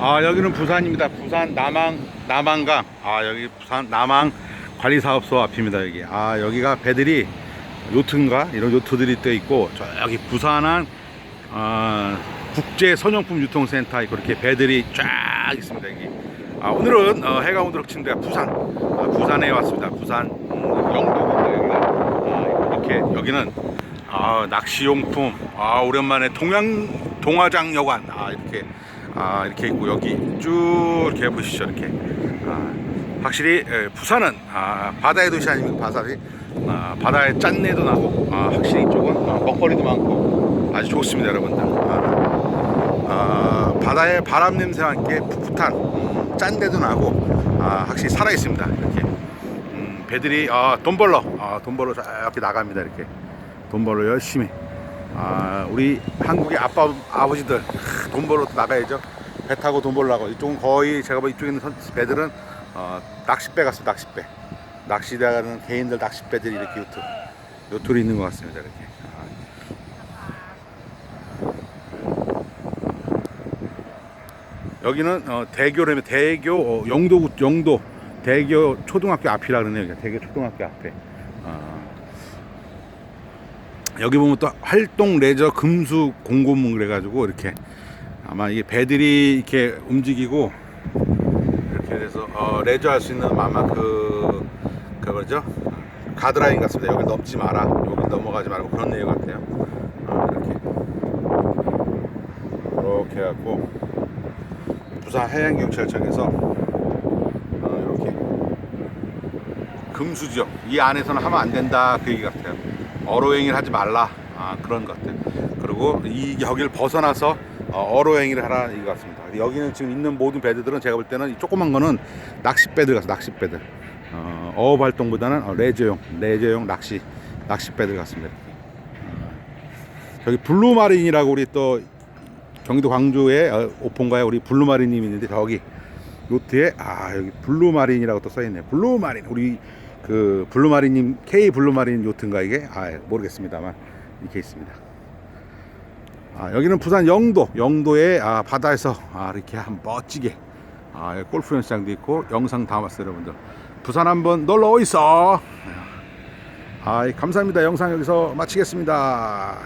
아 여기는 부산입니다. 부산 남항 남항강. 아 여기 부산 남항 관리사업소 앞입니다. 여기. 아 여기가 배들이 요트인가 이런 요트들이 떠 있고 저기 부산항 아, 국제 선용품 유통센터 있고 이렇게 배들이 쫙 있습니다. 여기. 아 오늘은 어, 해가 오도록 친 데가 부산. 아, 부산에 왔습니다. 부산 음, 영도입니다. 여기가. 아, 이렇게 여기는 아, 낚시용품. 아 오랜만에 동양 동화장 여관. 아 이렇게. 아 이렇게 있고 여기 쭉 이렇게 보시죠 이렇게. 아, 확실히 에, 부산은 아, 바다의 도시 아닙니까 바다이 아, 바다의 짠내도 나고 아, 확실히 이쪽은 아, 먹거리도 많고 아주 좋습니다 여러분들 아, 아, 바다의 바람 냄새와 함께 풋풋한 음, 짠내도 나고 아, 확실히 살아 있습니다 이렇게. 음, 배들이 아, 돈 벌러 아, 돈 벌러 이렇게 나갑니다 이렇게. 돈 벌러 열심히 아, 우리 한국의 아빠 아버지들 하, 돈 벌러 나가야죠. 배 타고 돈 벌라고. 이쪽은 거의 제가 봐 이쪽에 있는 선- 배들은 어, 낚싯배 같습니다. 낚싯배. 낚시대 가는 개인들 낚싯배들이 이렇게 요트 요트로 있는 것 같습니다. 이렇게. 아. 여기는 어, 대교라면 대교 어, 영도 영도 대교 초등학교 앞이라 그러네요. 대교 초등학교 앞에. 아. 여기 보면 또 활동 레저 금수 공고문 그래가지고 이렇게 아마 이게 배들이 이렇게 움직이고 이렇게 돼서 어, 레저 할 수 있는 아마 그 그거죠 가드라인 같습니다. 여기 넘지 마라, 여기 넘어가지 말고 그런 내용 같아요. 어, 이렇게 이렇게 해갖고 부산 해양경찰청에서 어, 이렇게 금수죠. 이 안에서는 하면 안 된다 그 얘기 같아요. 어로행위를 하지 말라 아, 그런 것 같아요. 그리고 이 여기를 벗어나서 어, 어로행위를 하라는 얘기 같습니다. 여기는 지금 있는 모든 배들은 제가 볼 때는 이 조그만 거는 낚싯배들 같습니다. 낚싯배들. 어, 어업 활동보다는 어, 레저용, 레저용 낚시 낚싯배들 같습니다. 어, 저기 블루마린이라고 우리 또 경기도 광주에 어, 오폰가에 우리 블루마린님이 있는데 저기 요트에 아 여기 블루마린이라고 또 써있네. 블루마린 우리 그 블루마린님 K 블루마린 요트인가 이게 아 모르겠습니다만 이렇게 있습니다. 아 여기는 부산 영도 영도의 아, 바다에서 아 이렇게 한 멋지게 아 여기 골프 연습장도 있고 영상 담았어요 여러분들. 부산 한번 놀러 오이소. 아 감사합니다. 영상 여기서 마치겠습니다.